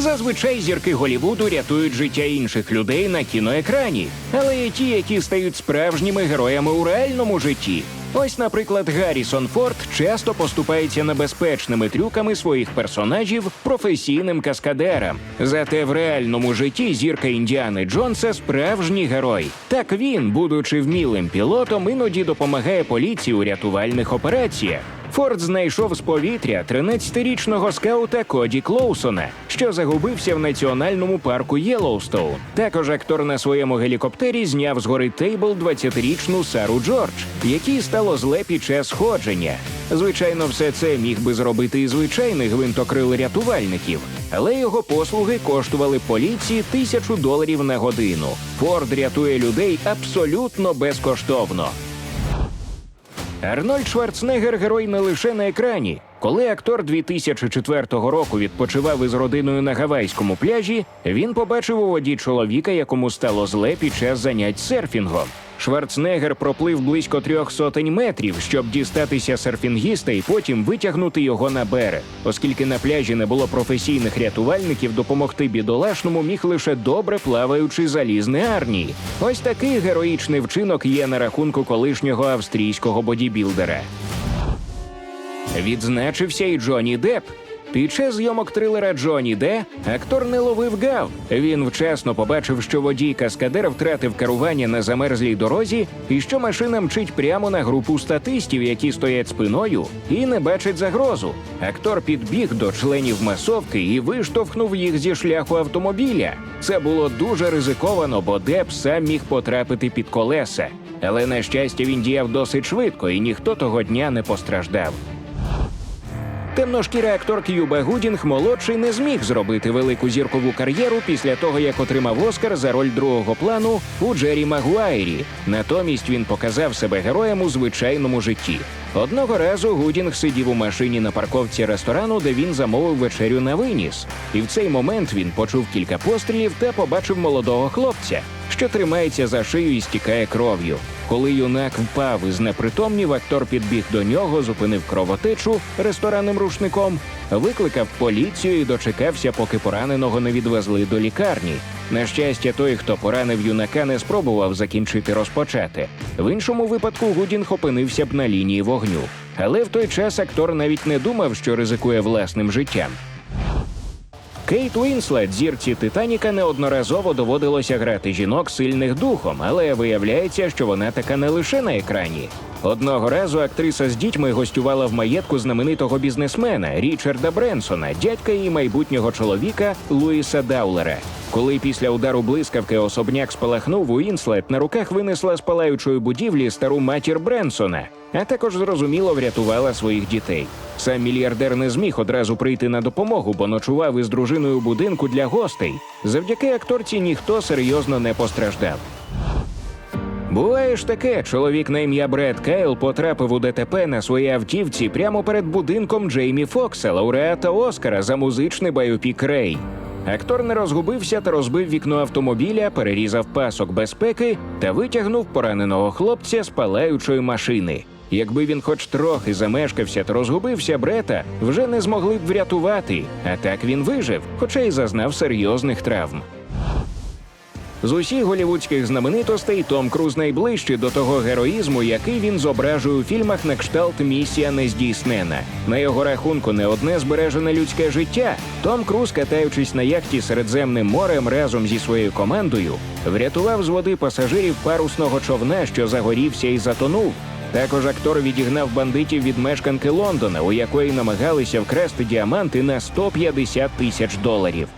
Зазвичай зірки Голівуду рятують життя інших людей на кіноекрані, але є ті, які стають справжніми героями у реальному житті. Ось, наприклад, Гаррісон Форд часто поступається небезпечними трюками своїх персонажів професійним каскадерам. Зате в реальному житті зірка Індіани Джонса справжній герой. Так він, будучи вмілим пілотом, іноді допомагає поліції у рятувальних операціях. Форд знайшов з повітря 13-річного скаута Коді Клоусона, що загубився в національному парку Єлоустоун. Також актор на своєму гелікоптері зняв з гори Тейбл 20-річну Сару Джордж, якій стало зле під час сходження. Звичайно, все це міг би зробити і звичайний гвинтокрил рятувальників, але його послуги коштували поліції тисячу доларів на годину. Форд рятує людей абсолютно безкоштовно. Арнольд Шварценеггер – герой не лише на екрані. Коли актор 2004 року відпочивав із родиною на гавайському пляжі, він побачив у воді чоловіка, якому стало зле під час занять серфінгом. Шварценеггер проплив близько трьох сотень метрів, щоб дістатися серфінгіста і потім витягнути його на берег. Оскільки на пляжі не було професійних рятувальників, допомогти бідолашному міг лише добре плаваючий залізний Арні. Ось такий героїчний вчинок є на рахунку колишнього австрійського бодібілдера. Відзначився і Джонні Депп. Під час зйомок трилера Джонні Де актор не ловив гав. Він вчасно побачив, що водій каскадер втратив керування на замерзлій дорозі, і що машина мчить прямо на групу статистів, які стоять спиною і не бачать загрозу. Актор підбіг до членів масовки і виштовхнув їх зі шляху автомобіля. Це було дуже ризиковано, бо Деп сам міг потрапити під колеса. Але на щастя він діяв досить швидко, і ніхто того дня не постраждав. Темношкіра актор К'юба Гудінг молодший не зміг зробити велику зіркову кар'єру після того, як отримав Оскар за роль другого плану у Джері Магуайрі. Натомість він показав себе героєм у звичайному житті. Одного разу Гудінг сидів у машині на парковці ресторану, де він замовив вечерю на виніс. І в цей момент він почув кілька пострілів та побачив молодого хлопця, що тримається за шию і стікає кров'ю. Коли юнак впав і знепритомнів, актор підбіг до нього, зупинив кровотечу ресторанним рушником, викликав поліцію і дочекався, поки пораненого не відвезли до лікарні. На щастя, той, хто поранив юнака, не спробував закінчити розпочати. В іншому випадку Гудінг опинився б на лінії вогню. Але в той час актор навіть не думав, що ризикує власним життям. Кейт Уінслет зірці Титаніка неодноразово доводилося грати жінок сильних духом, але виявляється, що вона така не лише на екрані. Одного разу актриса з дітьми гостювала в маєтку знаменитого бізнесмена Річарда Бренсона, дядька її майбутнього чоловіка Луїса Даулера. Коли після удару блискавки особняк спалахнув, Уінслет на руках винесла з палаючої будівлі стару матір Бренсона, а також зрозуміло врятувала своїх дітей. Сам мільярдер не зміг одразу прийти на допомогу, бо ночував із дружиною у будинку для гостей. Завдяки акторці ніхто серйозно не постраждав. Буває ж таке, чоловік на ім'я Бред Кейл потрапив у ДТП на своїй автівці прямо перед будинком Джеймі Фокса, лауреата Оскара за музичний байопік Рей. Актор не розгубився та розбив вікно автомобіля, перерізав пасок безпеки та витягнув пораненого хлопця з палаючої машини. Якби він хоч трохи замешкався та розгубився Брета, вже не змогли б врятувати. А так він вижив, хоча й зазнав серйозних травм. З усіх голівудських знаменитостей Том Круз найближчий до того героїзму, який він зображує у фільмах на кшталт місія нездійснена. На його рахунку не одне збережене людське життя. Том Круз, катаючись на яхті Середземним морем разом зі своєю командою, врятував з води пасажирів парусного човна, що загорівся і затонув. Також актор відігнав бандитів від мешканки Лондона, у якої намагалися вкрасти діаманти на 150 тисяч доларів.